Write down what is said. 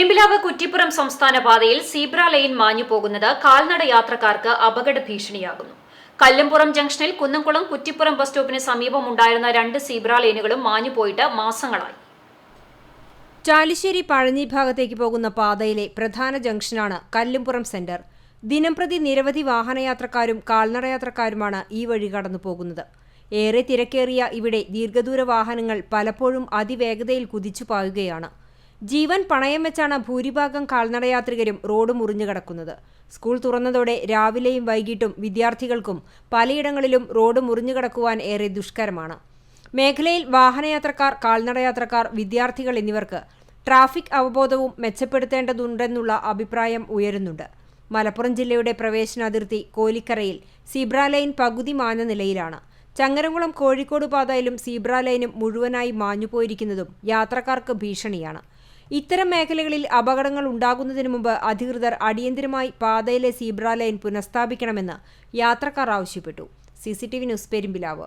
പെരുമ്പിലാവ് കുറ്റിപ്പുറം സംസ്ഥാന പാതയിൽ zebra line മാഞ്ഞു പോകുന്നത് കാൽനട യാത്രക്കാർക്ക് അപകട ഭീഷണിയാകുന്നു. കല്ലുംപുറം ജംഗ്ഷനിൽ കുന്നംകുളം കുറ്റിപ്പുറം ബസ് സ്റ്റോപ്പിന് സമീപമുണ്ടായിരുന്ന രണ്ട് സീബ്ര ലൈനുകളും മാഞ്ഞു പോയിട്ട് മാസങ്ങളായി. ചാലിശ്ശേരി പഴഞ്ഞി ഭാഗത്തേക്ക് പോകുന്ന പാതയിലെ പ്രധാന ജംഗ്ഷനാണ് കല്ലുംപുറം സെന്റർ. ദിനംപ്രതി നിരവധി വാഹനയാത്രക്കാരും കാൽനടയാത്രക്കാരുമാണ് ഈ വഴി കടന്നു പോകുന്നത് ഏറെ തിരക്കേറിയ ഇവിടെ ദീർഘദൂര വാഹനങ്ങൾ പലപ്പോഴും അതിവേഗതയിൽ കുതിച്ചു പായുകയാണ്. ജീവൻ പണയം വെച്ചാണ് ഭൂരിഭാഗം കാൽനടയാത്രികരും റോഡ് മുറിഞ്ഞു കിടക്കുന്നത്. സ്കൂൾ തുറന്നതോടെ രാവിലെയും വൈകിട്ടും വിദ്യാർത്ഥികൾക്കും പലയിടങ്ങളിലും റോഡ് മുറിഞ്ഞു കിടക്കുവാൻ ഏറെ ദുഷ്കരമാണ്. മേഖലയിൽ വാഹനയാത്രക്കാർ കാൽനടയാത്രക്കാർ വിദ്യാർത്ഥികൾ എന്നിവർക്ക് ട്രാഫിക് അവബോധവും മെച്ചപ്പെടുത്തേണ്ടതുണ്ടെന്നുള്ള അഭിപ്രായം ഉയരുന്നുണ്ട്. മലപ്പുറം ജില്ലയുടെ പ്രവേശന അതിർത്തി കോലിക്കരയിൽ സീബ്ര ലൈൻ പകുതി മാഞ്ഞ നിലയിലാണ്. ചങ്ങരംകുളം കോഴിക്കോട് പാതയിലും സീബ്ര ലൈനും മുഴുവനായി മാഞ്ഞുപോയിരിക്കുന്നതും യാത്രക്കാർക്ക് ഭീഷണിയാണ്. ഇത്തരം മേഖലകളിൽ അപകടങ്ങൾ ഉണ്ടാകുന്നതിന് മുമ്പ് അധികൃതർ അടിയന്തരമായി പാതയിലെ സീബ്ര ലൈൻ പുനഃസ്ഥാപിക്കണമെന്ന് യാത്രക്കാർ ആവശ്യപ്പെട്ടു. C news Perumpilavu.